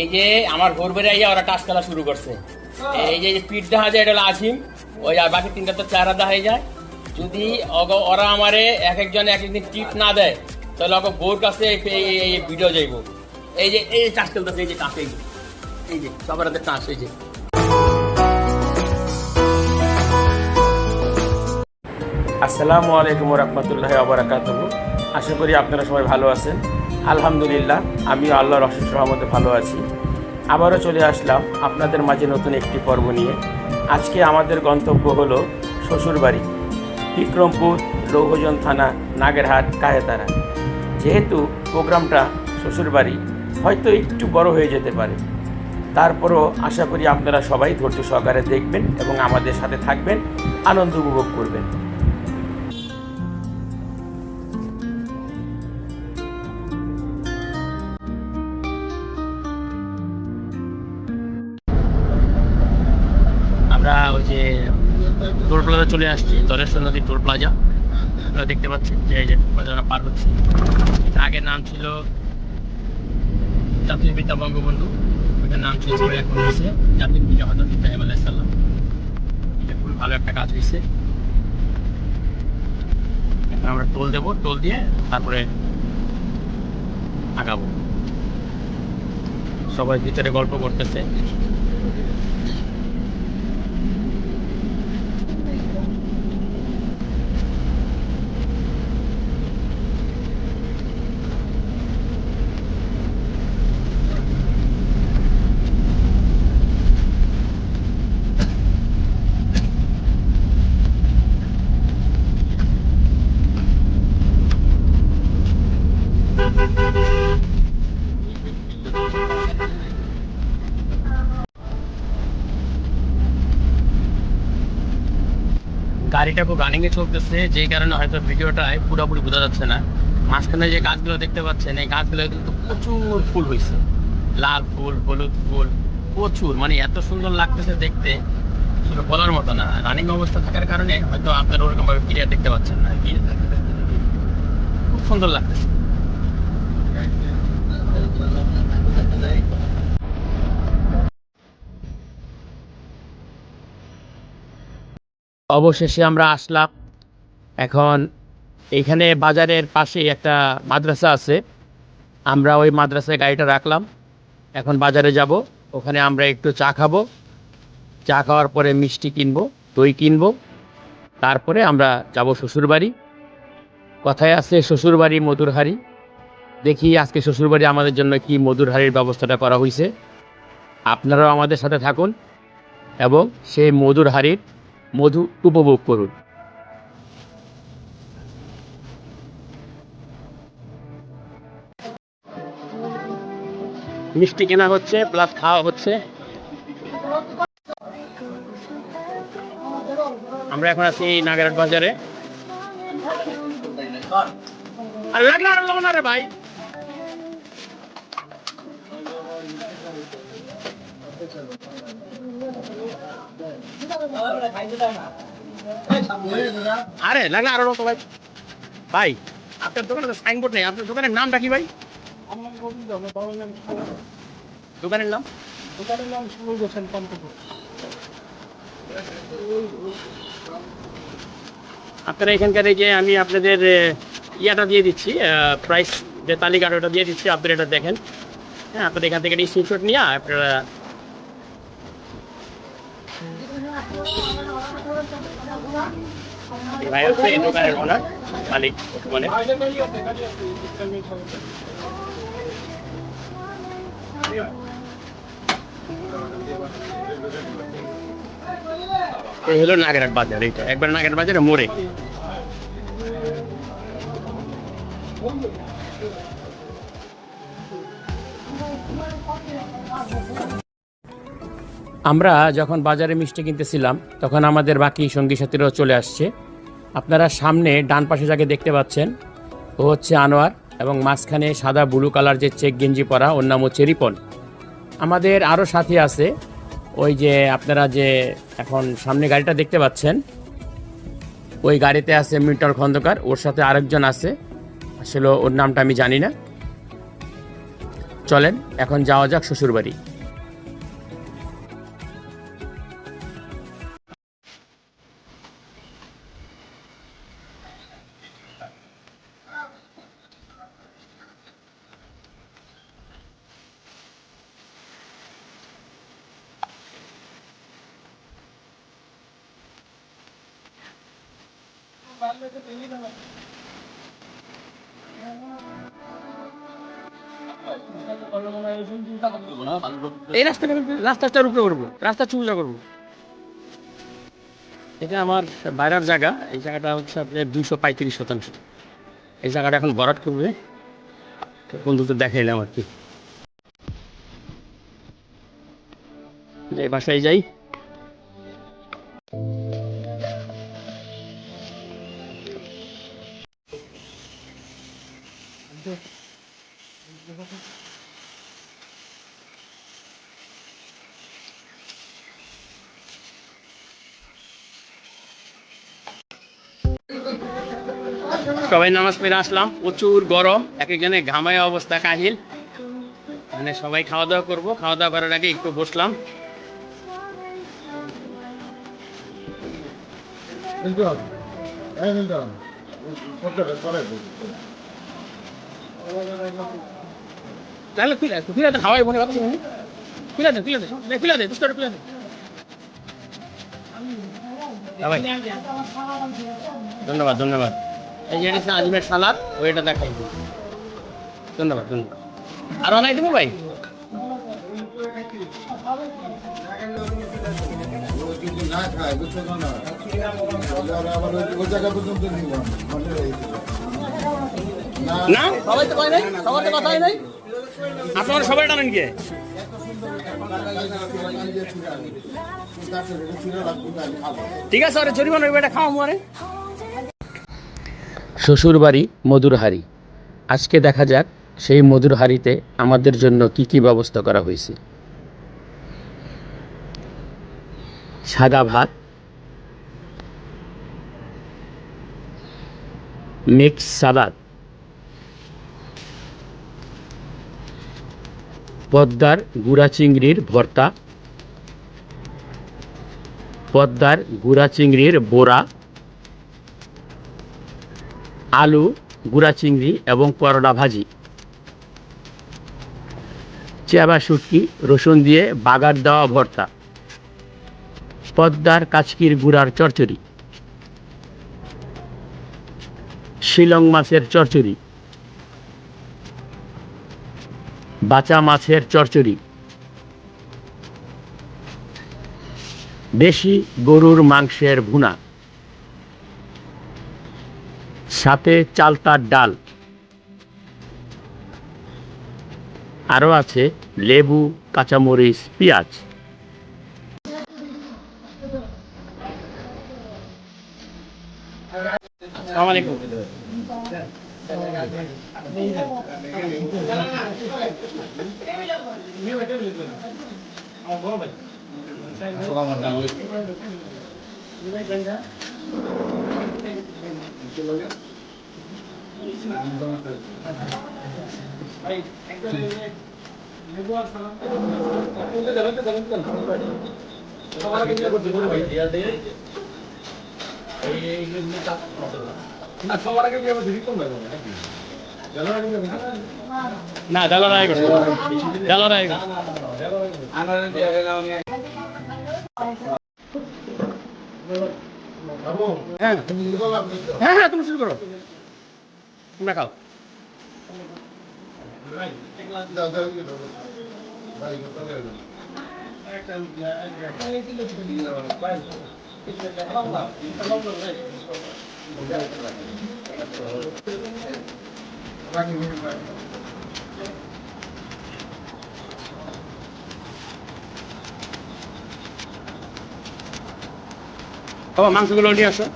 এই যে আমার ঘর বেড়ে আইয়া ওরা টাস খেলা শুরু করছে। এই যে পিঠ দেখা যায়, এটা আসিম ওই আর বাকি তিনটা তো চেহারা দেখা যায়। যদি ওরা আমারে এক একজন এক একদিন টিপ না দেয়, তাহলে ওকে বোর কাছে এই- ভিডিও যাইব। এই যে, এই টাস খেলতেছে এই যে টাস এই যে এই যে, সবার হাতে টাস এই যে। আসসালামু আলাইকুম রহমতুল্লাহ আবরাকাত আশা করি আপনারা সবাই ভালো আছেন। আলহামদুলিল্লাহ, আমিও আল্লাহর অশেষ রহমতে ভালো আছি। আবারও চলে আসলাম আপনাদের মাঝে নতুন একটি পর্ব নিয়ে। আজকে আমাদের গন্তব্য হলো শ্বশুরবাড়ি, বিক্রমপুর লৌহজন থানা, নাগেরহাট, কায়েতারা। যেহেতু প্রোগ্রামটা শ্বশুরবাড়ি, হয়তো একটু বড় হয়ে যেতে পারে। তারপরও আশা করি আপনারা সবাই ধৈর্য সহকারে দেখবেন এবং আমাদের সাথে থাকবেন, আনন্দ উপভোগ করবেন। প্লাজা চলে আসছি দরেশ্বর নদী টোল প্লাজা আপনারা দেখতে পাচ্ছেন যে এই যে প্লাজাটা পার হচ্ছে। আগের নাম ছিল জাতীয় পিতা বঙ্গবন্ধু, ওইটার নাম করে এখন হয়েছে জাতীয় পিতা হজরত ইব্রাহিম আলাইহিস সালাম। এটা খুবই ভালো একটা কাজ হয়েছে। এখন আমরা টোল দেবো টোল দিয়ে তারপরে আগাবো। সবাই ভিতরে গল্প করতেছে। গাড়িটা খুব রানিংয়ে চলতেছে, যেই কারণে হয়তো ভিডিওটায় পুরোপুরি বোঝা যাচ্ছে না। মাঝখানে যে গাছগুলো দেখতে পাচ্ছেন, এই গাছগুলো কিন্তু প্রচুর ফুল হয়েছে লাল ফুল, হলুদ ফুল, প্রচুর। মানে এত সুন্দর লাগতেছে দেখতে বলার মতো না। রানিং অবস্থা থাকার কারণে হয়তো আপনার ওরকমভাবে ক্লিয়ার দেখতে পাচ্ছেন না। খুব সুন্দর লাগতেছে। অবশেষে আমরা আসলাম। এখন এখানে বাজারের পাশে একটা মাদ্রাসা আছে। আমরা ওই মাদ্রাসায় গাড়িটা রাখলাম। এখন বাজারে যাব। ওখানে আমরা একটু চা খাব। চা খাওয়ার পরে মিষ্টি কিনবো, দই কিনবো। তারপরে আমরা যাব শ্বশুরবাড়ি। কথায় আছে, শ্বশুরবাড়ি মধুর হাড়ি দেখি আজকে শ্বশুরবাড়ি আমাদের জন্য কি মধুর হাড়ির ব্যবস্থাটা করা হয়েছে আপনারাও আমাদের সাথে থাকুন এবং সেই মধুর হাড়ির মধু উপভোগ করুন। মিষ্টি কেনা হচ্ছে, প্লাস খাওয়া হচ্ছে। আমরা এখন আছি নাগারহাট বাজারে। আর লাগল আর ভাই। আরে লাগল আরও লোক ভাই। ভাই আপনার দোকানে তো সাইনবোর্ড নেই আপনার দোকানের নামটা কি ভাই? দোকানের নাম? দোকানের নাম হোসেন কম্পিউটার আপনারা এখানকার এই যে আমি আপনাদের ইয়াটা দিয়ে দিচ্ছি প্রাইস যে তালিকাটা ওটা দিয়ে দিচ্ছি আপনারা এটা দেখেন। হ্যাঁ আপনাদের এখান থেকে স্ক্রিনশট নিয়ে আপনারা ভাই হচ্ছে এই দোকানের ওনার মালিক মানে এই হলো নাগেরহাট বাজার এইটা একবার নাগেরহাট বাজারে মোড়ে। আমরা যখন বাজারে মিষ্টি কিনতেছিলাম, তখন আমাদের বাকি সঙ্গী সাথীরাও চলে আসছে। আপনারা সামনে ডান পাশে যাকে দেখতে পাচ্ছেন, ও হচ্ছে আনোয়ার এবং মাঝখানে সাদা ব্লু কালার যে চেক গেঞ্জি পরা, ওর নাম হচ্ছে রিপন। আমাদের আরও সাথী আছে, ওই যে আপনারা যে এখন সামনে গাড়িটা দেখতে পাচ্ছেন, ওই গাড়িতে আছে মিন্টন খন্দকার, ওর সাথে আরেকজন আছে, আসলে ওর নামটা আমি জানি না। চলেন, এখন যাওয়া যাক শ্বশুরবাড়ি। এই রাস্তা রাস্তাটার উপরে করব। রাস্তা চুজা করব। এটা আমার বাইরের জায়গা। এই জায়গাটা হচ্ছে আপনার দুইশো পঁয়ত্রিশ শতাংশ। এই জায়গাটা এখন ভরাট করবে। বন্ধুতে দেখাইলাম আর কি। এই বাসায় যাই। সবাই নামাজ পড়ে আসলাম প্রচুর গরম এক একজনে ঘামায় অবস্থা কাহিল মানে সবাই খাওয়া দাওয়া করব খাওয়া দাওয়া করার আগে একটু বসলাম তাহলে খুলে খুলে দেন হাওয়াই মনে ভাবছি খুলে দেন খুলে দেন খুলে দেন দুষ্টাটা খুলে দেন ধন্যবাদ ধন্যবাদ। এই যে এটা আজমের সালাদ ওইটা দেখাই ধন্যবাদ ধন্যবাদ। আর অনাই দেবো ভাই? না। খায় বুঝছ না আবার ওই জায়গা পর্যন্ত নিব না? সবাই তো কয় নাই? সবার তো কথাই নাই? আপনারা সবাই টানেন কে? ঠিক আছে আরে জরিমানা ওই বেটা খাওয়া মারে শ্বশুর বাড়ি মধুর হাড়ি আজকে দেখা যাক সেই মধুর হাড়িতে আমাদের জন্য কি কি ব্যবস্থা করা হয়েছে। সাদা ভাত মিক্স সালাদ পদ্মার গুড়া চিংড়ির ভর্তা, পদ্মার গুড়া চিংড়ির বোড়া, আলু গুড়া চিংড়ি এবং পরোটা ভাজি। চেবা শুটকি, রসুন দিয়ে বাগার দেওয়া ভর্তা। পদ্মার কাচকির গুড়ার চচ্চড়ি। শিলং মাছের চচ্চড়ি। বাচা মাছের চচ্চড়ি দেশি গরুর মাংসের ভুনা। সাথে চালতার ডাল। আরও আছে লেবু, কাঁচামরিচ, পেঁয়াজ। আসসালামু আলাইকুম না ডালা রায় করছে। রায় করছে। হ্যাঁ হ্যাঁ তুমি শুরু করো তোমরা খাও বাবা, মাংসগুলো নিয়ে আসো।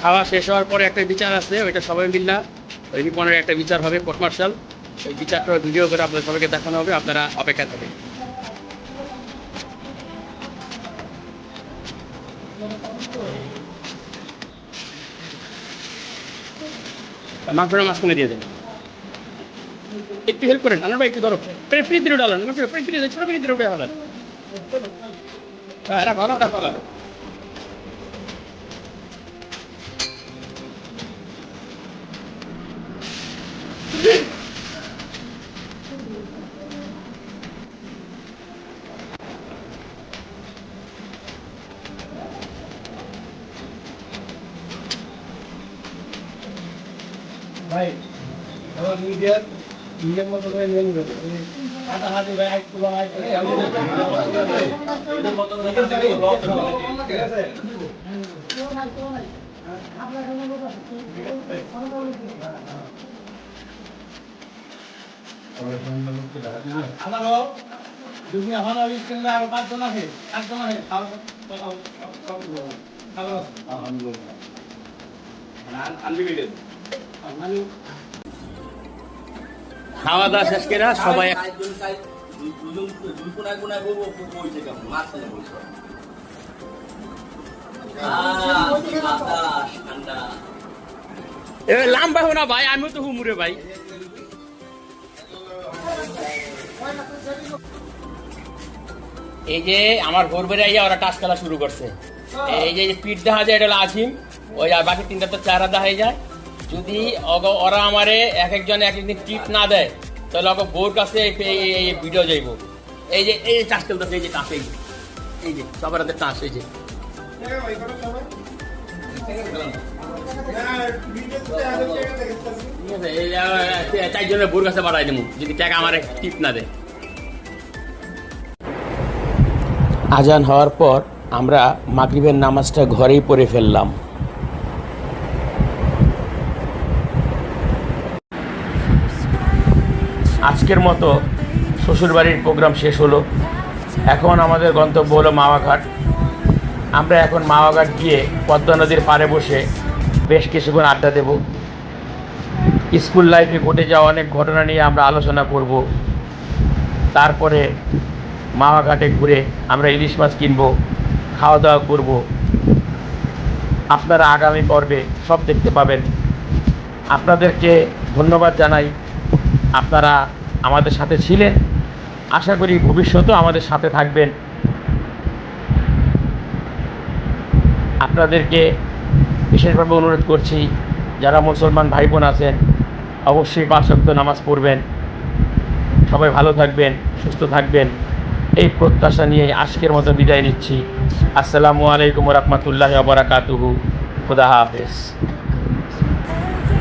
খাওয়া শেষ হওয়ার পরে একটা বিচার আছে, ওইটা সবাই মিল্লা। ওই রিপনের একটা বিচার হবে, কোর্ট মার্শাল। ওই বিচারটা ভিডিও করে আপনাদের সবাইকে দেখানো হবে, আপনারা অপেক্ষা থাকেন। মাংসটা মাঝখানে দিয়ে দেন। একটু হেল্প করেন, আনার ভাই একটু ধরো। ফ্রি দিয়ে ডালেন। ফ্রি দিয়ে ছোটো দিয়ে উঠে হালেন হ্যাঁ রাখো রাখো নিজের মতো করে নিয়ে নেবে। হাঁটাহাঁটি ভাই একটু ভাই আমারও তুমি এখন আমি কিনলে আরও পাঁচজন আছে একজন আছে। আমি খাওয়া দাওয়া শেষ করে সবাই লাম্বা হো না ভাই, আমিও তো হুমুরে ভাই। এই যে আমার ভোর বেড়ে ওরা টাস খেলা শুরু করছে। এই যে পিঠ দেখা যায়, এটা হলো ওই আর বাকি তিনটা তো চেহারা দেখা যায়। যদি ওরা আমারে এক একজন এক একদিন টিপ না দেয়, তাহলে ওকে বোর কাছে এই- ভিডিও যাইব। এই যে এই টাস খেলতেছে, এই যে টাস এই যে। সবার হাতে টাস এই যে। চারজনের কাছে বাড়াই দেবো, যদি টাকা আমার টিপ না দেয়। আজান হওয়ার পর আমরা মাগরিবের নামাজটা ঘরেই পড়ে ফেললাম। আজকের মতো শ্বশুরবাড়ির প্রোগ্রাম শেষ হলো। এখন আমাদের গন্তব্য হলো মাওয়াঘাট। আমরা এখন মাওয়াঘাট গিয়ে পদ্মা নদীর পাড়ে বসে বেশ কিছুক্ষণ আড্ডা দেব। স্কুল লাইফে ঘটে যাওয়া অনেক ঘটনা নিয়ে আমরা আলোচনা করব। তারপরে মাওয়াঘাটে ঘুরে আমরা ইলিশ মাছ কিনব খাওয়া দাওয়া করব। আপনারা আগামী পর্বে সব দেখতে পাবেন। আপনাদেরকে ধন্যবাদ জানাই। আপনারা আমাদের সাথে ছিলেন। আশা করি ভবিষ্যতেও আমাদের সাথে থাকবেন। আপনাদেরকে বিশেষভাবে অনুরোধ করছি, যারা মুসলমান ভাই বোন আছেন, অবশ্যই পাঁচ ওয়াক্ত নামাজ পড়বেন। সবাই ভালো থাকবেন, সুস্থ থাকবেন। এই প্রত্যাশা নিয়ে আজকের মতো বিদায় নিচ্ছি। আসসালামু আলাইকুম রহমতুল্লাহ বারাকাতুহু। খুদা হাফেজ।